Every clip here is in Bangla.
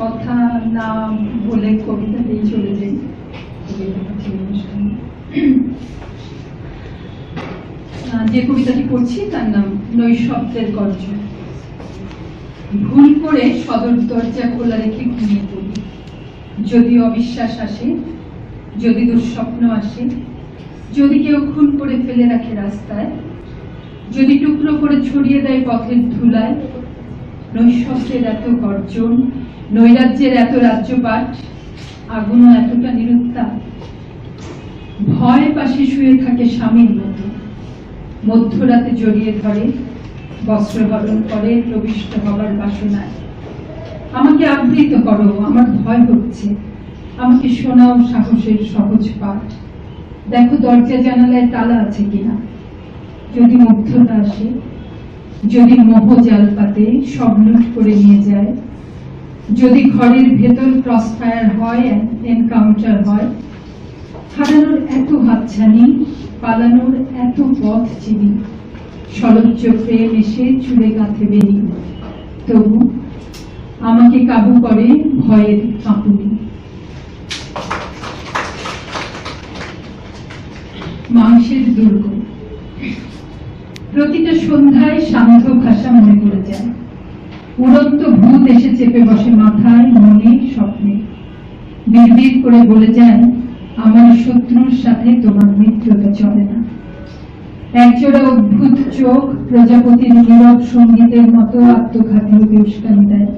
কথা না বলে কবিতাতেই চলে যাই। যে কবিতাটি পড়ছি, তার নাম নৈশব্দের গর্জন ভুল করে সদর দরজা খোলা রেখে ঘুমিয়ে পড়ি। যদি অবিশ্বাস আসে, যদি দুঃস্বপ্ন আসে, যদি কেউ খুন করে ফেলে রাখে রাস্তায়, যদি টুকরো করে ছড়িয়ে দেয় পথের ধুলায়, নৈশব্দের এত গর্জন নৈরাজ্যের এত রাজ্যপাঠ আগুনও এতটা নিরুত্তাপ ভয় পাশে শুয়ে থাকে স্বামীর মতো। মধ্যরাতে জড়িয়ে ধরে বস্ত্রহরণ করে, প্রবিষ্ট হবার বাসনায়। আমাকে আবৃত করো, আমার ভয় হচ্ছে। আমাকে শোনাও সাহসের সহজ পাঠ। দেখো, দরজা জানালায় তালা আছে কিনা। যদি মুগ্ধতা আসে, যদি মোহ জাল পাতে, সব লুট করে নিয়ে যায় যদি ঘরের ভেতর ক্রস ফায়ার হয় এনকাউন্টার হয়, হারানোর এত হাতছানি, পালানোর এত পথ চিনি। সলজ্জ প্রেম এসে চুলে গাঁথে বেরি তবু আমাকে কাবু করে ভয়ের কাঁপুনি মাংসের দুর্গ। প্রতিটা সন্ধ্যায় শান্ত ভাষা মনে পড়ে যায়। উড়ন্ত ভূত এসে চেপে বসে মাথায় মনে স্বপ্নে। বিড়বিড় করে বলে যায় আমার শত্রুর সাথে তোমার মিত্রতা চলে না। একজোড়া অদ্ভুত চোখ প্রজাপতির নীরব সঙ্গীতের মতো আত্মঘাতী উস্কানি দেয়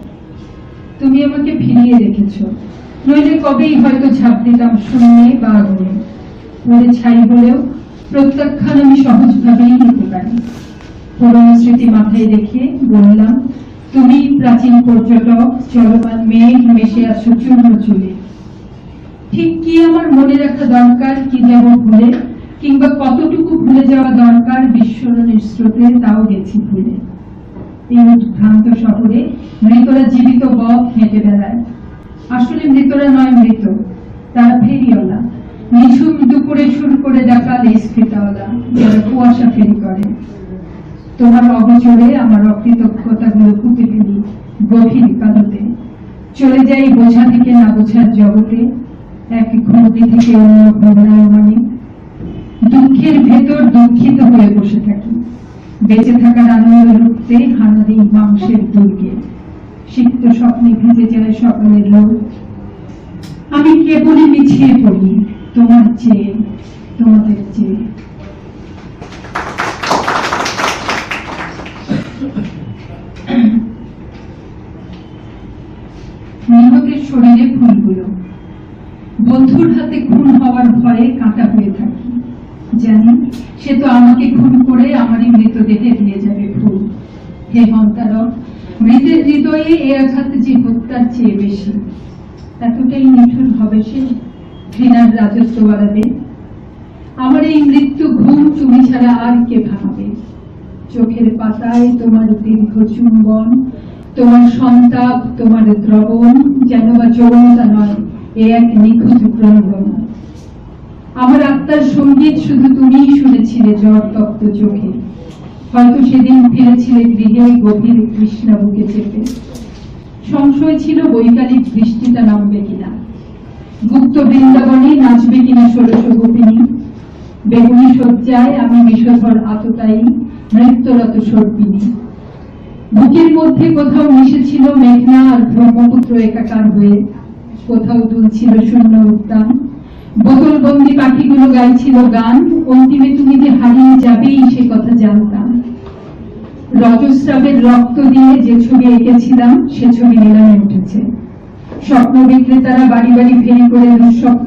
তুমি আমাকে ফিরিয়ে রেখেছ। নইলে কবেই হয়তো ঝাঁপ দিতাম শূন্যে বা আগুনে। মনে ছাই হলেও প্রত্যাখ্যান আমি সহজভাবেই নিতে পারি। পুরনো স্মৃতি মাথায় রেখে বললাম তুমি প্রাচীন পর্যটক, চলমান মেঘ মেশে আছো চূর্ণ চুলে ঠিক কি আমার মনে রাখা দরকার, কি যাব ভুলে? কিংবা কতটুকু ভুলে যাওয়া দরকার বিস্মরণের স্রোতে, তাও গেছি ভুলে। এই উদ্ভ্রান্ত শহরে মৃতরা জীবিত বক হেঁটে বেড়ায়। আসলে মৃতরা নয় মৃত, তারা ফেরিওয়ালা। নিঝুম দুপুরে সুর করে ডাকা লেস ফিতাওয়ালা যারা কুয়াশা ফেরি করে। তোমার অগোচরে আমার অকৃতজ্ঞতা গুলো কুপে ফেলি গভীর কাদতে চলে যাই বোঝা থেকে না বোঝার জগতে, এক ঘুমতি থেকে অন্য ঘূর্ণায়মানে দুঃখের ভেতর দুঃখিত হয়ে বসে থাকি। বেঁচে থাকার আনন্দ রুখতে হানা দিই মাংসের দুর্গে। সিক্ত স্বপ্নে ভিজে যায় সকালের লোক আমি কেবলই পিছিয়ে পড়ি তোমার চেয়ে, তোমাদের চেয়ে। বন্ধুর হাতে খুন হওয়ার ভয়ে কাঁটা হয়ে থাকি। জানি, সে তো আমাকে খুন করে আমারই মৃতদেহে দিয়ে যাবে ফুল হে হন্তারক মৃতের হৃদয়ে এ আঘাত যে হত্যার চেয়ে বেশি। এতটাই নিঠুর হবে সে ঘৃণার রাজত্ব বাড়াবে আমার এই মৃত্যু ঘুম তুমি ছাড়া আর কে ভাঙবে চোখের পাতায় তোমার দীর্ঘ চুম্বন, তোমার সন্তাপ, তোমার দ্রবণ, যেন বা যৌনতা নয় এক নিখুঁত ক্রন্দন আমার আত্মার সংগীত শুধু তুমিই শুনেছিলে জ্বর তপ্ত চোখে। হয়তো সেদিন ফিরেছিলে গৃহে গভীর কৃষ্ণা বুকে চেপে। সংশয় ছিল বৈকালিক বৃষ্টিটা নামবে কিনা। গুপ্ত বৃন্দাবনে নাচবে কিনা গোপিনী। বেগুনি আমি নৃত্যরত সর্পিনী বুকের মধ্যে কোথাও মিশেছিল মেঘনা আর ব্রহ্মপুত্র একাকার হয়ে। কোথাও দুলছিল শূন্য উদ্যান বোতলবন্দি পাখিগুলো গাইছিল গান। অন্তিমে তুমি যে হারিয়ে যাবেই সে কথা জানতাম। রজস্রাবের রক্ত দিয়ে যে ছবি এঁকেছিলাম, সে ছবি নিলামে উঠেছে। স্বপ্ন বিক্রেতারা বাড়ি বাড়ি ফেরি করে দুঃস্বপ্ন